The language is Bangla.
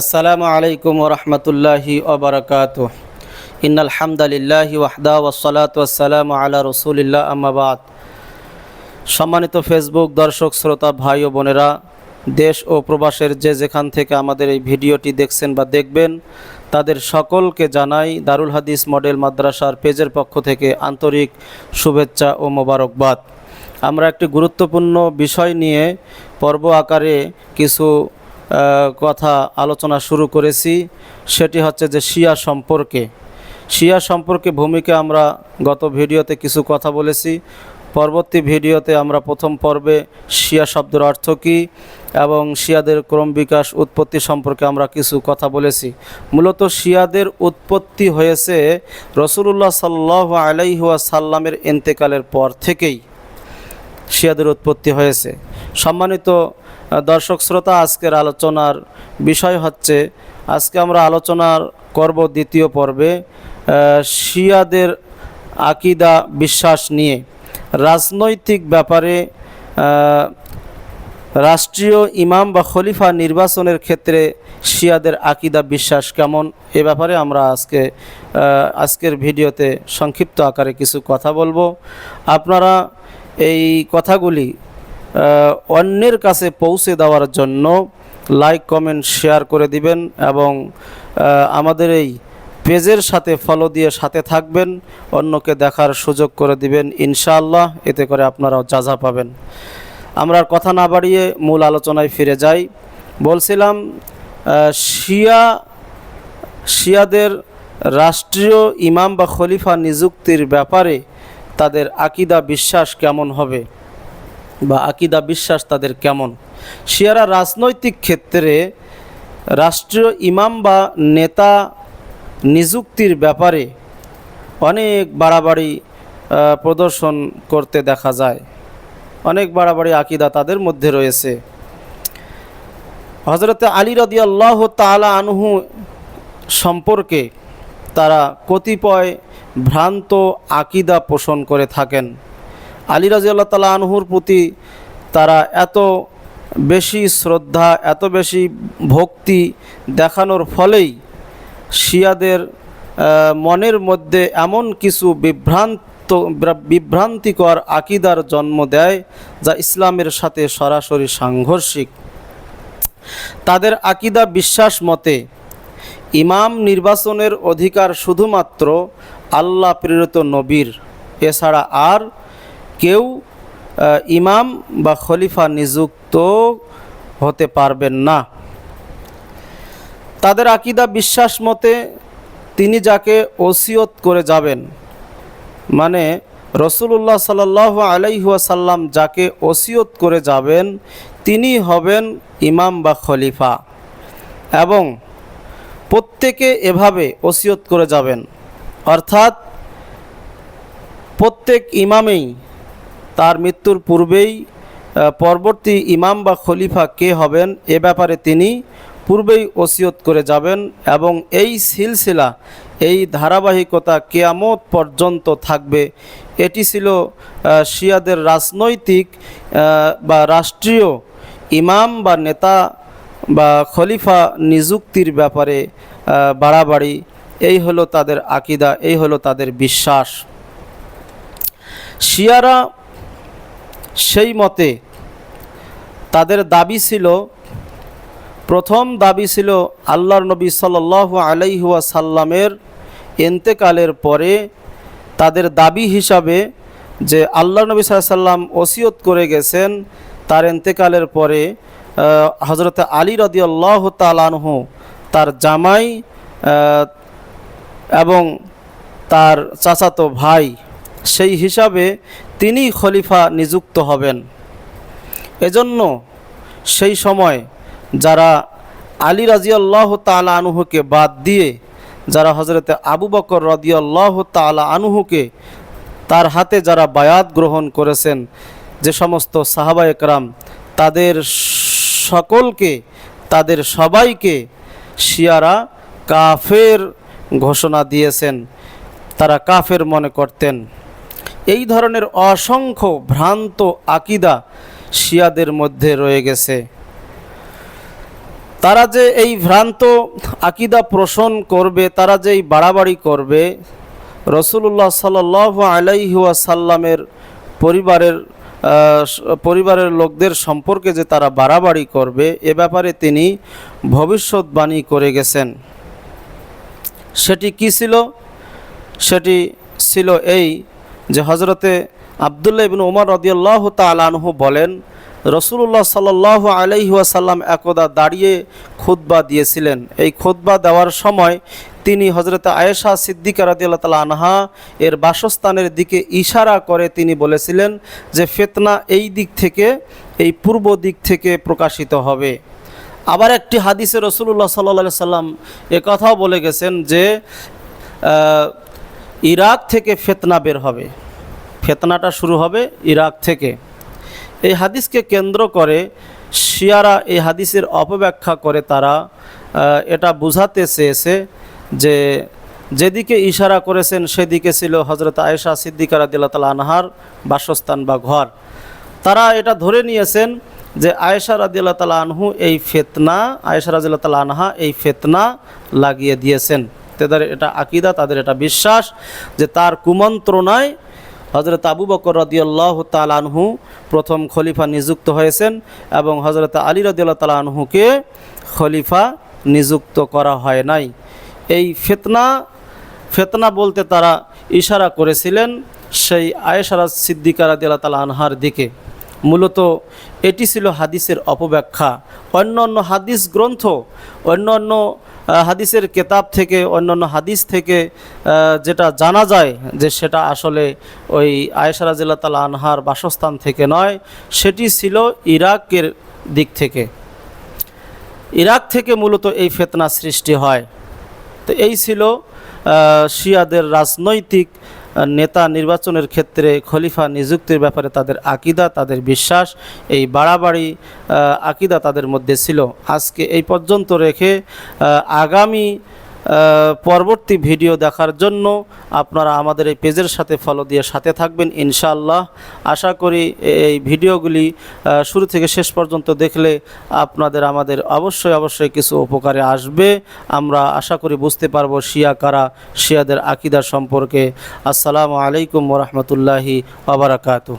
আসসালামু আলাইকুম ওরহমতুল্লাহি ওবরাকাত ইন্নাল হামদালিল্লাহি ওয়াহদা ওয়াসসালাতু ওয়াসসালামু আলা রসুলিল্লাহ আম্মাবাদ সম্মানিত ফেসবুক দর্শক, শ্রোতা, ভাই ও বোনেরা, দেশ ও প্রবাসের যে যেখান থেকে আমাদের এই ভিডিওটি দেখছেন বা দেখবেন, তাদের সকলকে জানাই দারুল হাদিস মডেল মাদ্রাসার পেজের পক্ষ থেকে আন্তরিক শুভেচ্ছা ও মোবারকবাদ। আমরা একটি গুরুত্বপূর্ণ বিষয় নিয়ে পর্ব আকারে কিছু কথা আলোচনা শুরু করেছি, সেটি হচ্ছে যে শিয়া সম্পর্কে। শিয়া সম্পর্কে ভূমিকা আমরা গত ভিডিওতে কিছু কথা বলেছি। পরবর্তী ভিডিওতে আমরা প্রথম পর্বে শিয়া শব্দের অর্থ কী এবং শিয়াদের ক্রম বিকাশ উৎপত্তি সম্পর্কে আমরা কিছু কথা বলেছি। মূলত শিয়াদের উৎপত্তি হয়েছে রসুলুল্লাহ সাল্লাহ আলাইহুয়া সাল্লামের ইন্তেকালের পর থেকেই। শিয়াদের উৎপত্তি হয়েছে। সম্মানিত দর্শক শ্রোতা, আজকের আলোচনার বিষয় হচ্ছে, আজকে আমরা আলোচনার করব দ্বিতীয় পর্বে শিয়াদের আকিদা বিশ্বাস নিয়ে। রাজনৈতিক ব্যাপারে রাষ্ট্রীয় ইমাম বা খলিফা নির্বাচনের ক্ষেত্রে শিয়াদের আকিদা বিশ্বাস কেমন? এ ব্যাপারে আমরা আজকে আজকের ভিডিওতে সংক্ষিপ্ত আকারে কিছু কথা বলব। আপনারা এই কথাগুলি অন্যের কাছে পৌঁছে দেওয়ার জন্য লাইক কমেন্ট শেয়ার করে দিবেন এবং আমাদের এই পেজের সাথে ফলো দিয়ে সাথে থাকবেন, অন্যকে দেখার সুযোগ করে দিবেন, ইনশাআল্লাহ এতে করে আপনারাও যাজা পাবেন। আমরা কথা না বাড়িয়ে মূল আলোচনায় ফিরে যাই। বলছিলাম শিয়া, শিয়াদের রাষ্ট্রীয় ইমাম বা খলিফা নিযুক্তির ব্যাপারে তাদের আকিদা বিশ্বাস কেমন হবে বা আকিদা বিশ্বাস তাদের কেমন? শিয়ারা রাজনৈতিক ক্ষেত্রে রাষ্ট্রীয় ইমাম বা নেতা নিযুক্তির ব্যাপারে অনেক বাড়াবাড়ি প্রদর্শন করতে দেখা যায়। অনেক বাড়াবাড়ি আকিদা তাদের মধ্যে রয়েছে। হজরতে আলী রদি আল্লাহ তালা আনহু সম্পর্কে তারা কতিপয় ভ্রান্ত আকিদা পোষণ করে থাকেন। আলী রাজি আল্লাহ তালা আনহুর প্রতি তারা এত বেশি শ্রদ্ধা, এত বেশি ভক্তি দেখানোর ফলেই শিয়াদের মনের মধ্যে এমন কিছু বিভ্রান্ত, বিভ্রান্তিকর আকিদার জন্ম দেয় যা ইসলামের সাথে সরাসরি সাংঘর্ষিক। তাদের আকিদা বিশ্বাস মতে ইমাম নির্বাচনের অধিকার শুধুমাত্র আল্লাহ প্রেরিত নবীর। এছাড়া আর কেউ ইমাম বা খলিফা নিযুক্ত হতে পারবেন না। তাদের আকিদা বিশ্বাস মতে তিনি যাকে ওসিয়ত করে যাবেন মানে রসুল্লাহ সাল আলাইহাসাল্লাম যাকে ওসিয়ত করে যাবেন, তিনি হবেন ইমাম বা খলিফা। এবং প্রত্যেকে এভাবে ওসিয়ত করে যাবেন। অর্থাৎ প্রত্যেক ইমামেই তার মৃত্যুর পূর্বেই পরবর্তী ইমাম বা খলিফা কে হবেন এ ব্যাপারে তিনি পূর্বেই ওসিয়ত করে যাবেন এবং এই সিলসিলা, এই ধারাবাহিকতা কেয়ামত পর্যন্ত থাকবে। এটি ছিল শিয়াদের রাজনৈতিক বা রাষ্ট্রীয় ইমাম বা নেতা বা খলিফা নিযুক্তির ব্যাপারে বাড়াবাড়ি, এই হলো তাদের আকিদা, এই হলো তাদের বিশ্বাস। শিয়ারা সেই মতে তাদের দাবি ছিল, প্রথম দাবি ছিল আল্লাহর নবী সাল আলাইহুয়া সাল্লামের এন্তেকালের পরে তাদের দাবি হিসাবে যে আল্লাহ নবী সাল্লাম ওসিয়ত করে গেছেন, তার এন্তেকালের পরে হজরত আলী রদি আল্লাহ তালানহু তার জামাই এবং তার চাচাতো ভাই, সেই হিসাবে তিনি খলিফা নিযুক্ত হবেন। এজন্য সেই সময় যারা আলী রাজিয়াল্লাহ তালা আনুহুকে বাদ দিয়ে, যারা হজরতে আবু বকর রদিয়াল্লাহ তালা আনুহুকে তার হাতে যারা বায়াত গ্রহণ করেছেন, যে সমস্ত সাহাবা একরাম তাদের সকলকে তাদের সবাইকে শিয়ারা কাফের ঘোষণা দিয়েছেন। তারা কাফের মনে করতেন। এই ধরনের অসংখ্য ভ্রান্ত আকিদা শিয়াদের মধ্যে রয়ে গেছে। তারা যে এই ভ্রান্ত আকিদা পোষণ করবে তারা যে এই বাড়াবাড়ি করবে রসুল্লাহ সাল আলাইহাসাল্লামের পরিবারের আহ, পরিবারের লোকদের সম্পর্কে যে তারা বাড়াবাড়ি করবে, এ ব্যাপারে তিনি ভবিষ্যৎবাণী করে গেছেন। সেটি কি ছিল? সেটি ছিল এই যে হজরতে আবদুল্লাহ ইবিন উমর রদিয়াল্লাহ তালানহু বলেন রসুল্লাহ সাল্লাহ আলাইহাসাল্লাম একদা দাঁড়িয়ে খুতবা দিয়েছিলেন। এই খুতবা দেওয়ার সময় তিনি হজরত আয়েশা সিদ্দিকা রাদিয়াল্লাহ তালা আনহা এর বাসস্থানের দিকে ইশারা করে তিনি বলেছিলেন যে ফেতনা এই দিক থেকে, এই পূর্ব দিক থেকে প্রকাশিত হবে। আবার একটি হাদিসে রসুল্লাহ সাল্লা সাল্লাম কথাও বলে গেছেন যে ইরাক থেকে ফেতনা বের হবে। ফেতনাটা শুরু হবে ইরাক থেকে। এই হাদিসকে কেন্দ্র করে শিয়ারা এই হাদিসের অপব্যাখ্যা করে তারা এটা বুঝাতে চেয়েছে যে যেদিকে ইশারা করেছেন সেদিকে ছিল হজরত আয়েশা সিদ্দিকা রাদিল্লা তালা আনহার বাসস্থান বা ঘর। তারা এটা ধরে নিয়েছেন যে আয়েশা রাদিল্লা তালা আনহু এই ফেতনা, আয়েশা রাদিল্লা তালা আনহা এই ফেতনা লাগিয়ে দিয়েছেন। তাদের এটা আকিদা, তাদের এটা বিশ্বাস যে তার কুমন্ত্রণায় হজরত আবু বকর রদিয়াল্লাহ তালানহু প্রথম খলিফা নিযুক্ত হয়েছেন এবং হজরত আলী রদিয়াল্লাহ তালানহুকে খলিফা নিযুক্ত করা হয় নাই। এই ফেতনা ফেতনা বলতে তারা ইশারা করেছিলেন সেই আয়েশারা সিদ্দিকা রাদিয়াল্লাহ তালা আনহার দিকে। মূলত এটি ছিল হাদিসের অপব্যাখ্যা। অন্য অন্য হাদিস গ্রন্থ, অন্য অন্য হাদিসের কেতাব থেকে অন্যান্য হাদিস থেকে যেটা জানা যায় যে সেটা আসলে ওই আয়েশা রাজিল্লা তালা আনহার বাসস্থান থেকে নয়, সেটি ছিল ইরাকের দিক থেকে। ইরাক থেকে মূলত এই ফেতনা সৃষ্টি হয়। তো এই ছিল শিয়াদের রাজনৈতিক নেতা নির্বাচনের ক্ষেত্রে খলিফা নিযুক্তির ব্যাপারে তাদের আকিদা, তাদের বিশ্বাস, এই বাড়াবাড়ি আকিদা তাদের মধ্যে ছিল। আজকে এই পর্যন্ত রেখে আগামী পরবর্তী ভিডিও দেখার জন্য আপনারা আমাদের এই পেজের সাথে ফলো দিয়ে সাথে থাকবেন, ইনশাআল্লাহ। আশা করি এই ভিডিওগুলি শুরু থেকে শেষ পর্যন্ত দেখলে আপনাদের, আমাদের অবশ্যই অবশ্যই কিছু উপকারে আসবে। আমরা আশা করি বুঝতে পারব শিয়া কারা, শিয়াদের আকিদা সম্পর্কে। আসসালামু আলাইকুম ওরহমতুল্লাহি আবরাকাতু